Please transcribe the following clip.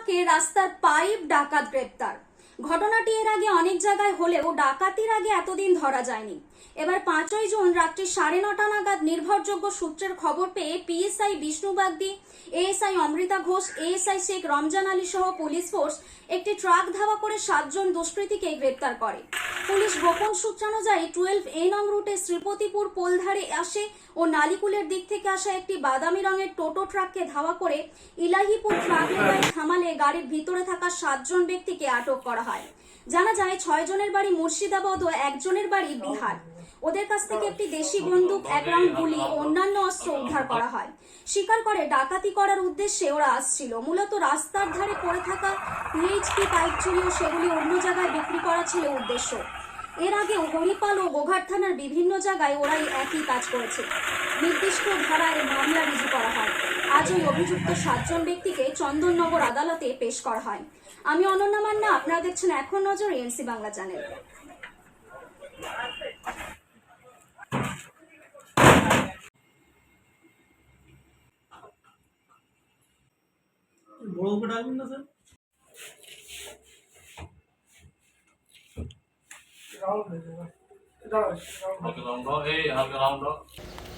রাস্তার পাইপ ডাকাত গ্রেপ্তার। ঘটনাটি এর আগে অনেক জায়গায় হলেও ডাকাতির আগে এতদিন ধরা যায়নি। এবার পাঁচই জুন রাত্রি সাড়ে নটা নাগাদ নির্ভরযোগ্য সূত্রের খবর পেয়ে PSI Bishnubagdi ASI Amrita Ghosh, ASI Sheikh Ramzan Ali সহ পুলিশ ফোর্স একটি ট্রাক ধাওয়া করে সাতজন দুষ্কৃতীকে গ্রেপ্তার করে। পুলিশ গোপন সূত্রানুযায়ী টুয়েলভ এ নং রুটে শ্রীপতিপুর পোলধারে আসে ও নালিকুলের দিক থেকে আসা একটি বাদামি রঙের টোটো ট্রাককে ধাওয়া করে ইলাহিপুর ট্রাক লেবায় থামালে গাড়ির ভিতরে থাকা সাতজন ব্যক্তিকে আটক করা হয়। জানা যায়, ছয় জনের বাড়ি মুর্শিদাবাদ ও একজনের বাড়ি বিহার। ওদের কাছ থেকে একটি দেশি বন্দুক, এক রাউন্ড গুলি অন্যান্য অস্ত্র উদ্ধার করা হয়। স্বীকার করে ডাকাতি করার উদ্দেশ্যে ওরা আসছিল। মূলত রাস্তার ধারে পড়ে থাকা পিএইচপি পাইপ ও সেগুলি অন্য জায়গায় বিক্রি করা ছিল উদ্দেশ্য। এর আগেও হরিপাল ও গোঘাট থানার বিভিন্ন জায়গায় ওরাই একই কাজ করেছে। নির্দিষ্ট ধারায় মামলা রুজু করা হয়। আজ ওই অভিযুক্ত সাতজন ব্যক্তিকে চন্দননগর আদালতে পেশ করা হয়। আমি অনন্যা মান্না, আপনারা দেখছেন এখন নজর এনসি বাংলা চ্যানেল बड़ों को डाल देना सर। राउंड राउंड राउंड ए यहाँ का राउंड